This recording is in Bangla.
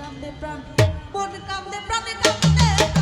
কামদে প্রাণ মন কামদে প্রাণে কামদে